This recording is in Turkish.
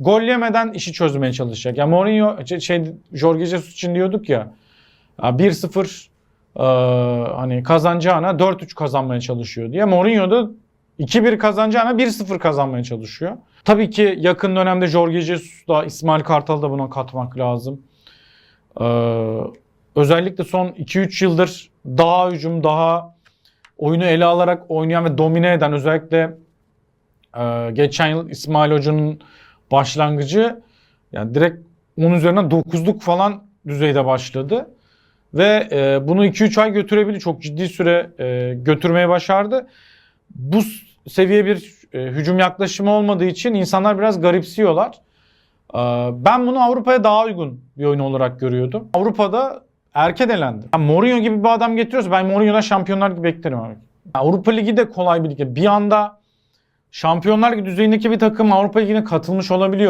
gol yemeden işi çözmeye çalışacak. Yani Mourinho şey- şey Jorge Jesus için diyorduk ya. ya 1-0 e, hani kazanacağına 4-3 kazanmaya çalışıyor diye. Mourinho da 2-1 kazanacağına 1-0 kazanmaya çalışıyor. Tabii ki yakın dönemde Jorge Jesus da İsmail Kartal'ı da buna katmak lazım. Ee, özellikle son 2-3 yıldır daha hücum, daha oyunu ele alarak oynayan ve domine eden özellikle e, geçen yıl İsmail Hoca'nın başlangıcı yani direkt 10 üzerinden 9'luk falan düzeyde başladı. Ve e, bunu 2-3 ay götürebildi. Çok ciddi süre e, götürmeye başardı. Bu seviye bir e, hücum yaklaşımı olmadığı için insanlar biraz garipsiyorlar. Ee, Ben bunu Avrupa'ya daha uygun bir oyun olarak görüyordum. Avrupa'da erken elendi. Yani Mourinho gibi bir adam getiriyorsa ben Mourinho'dan şampiyonlar gibi beklerim abi. Avrupa Ligi de kolay bir lig. Bir anda Şampiyonlar düzeyindeki bir takım Avrupa Ligi'ne katılmış olabiliyor.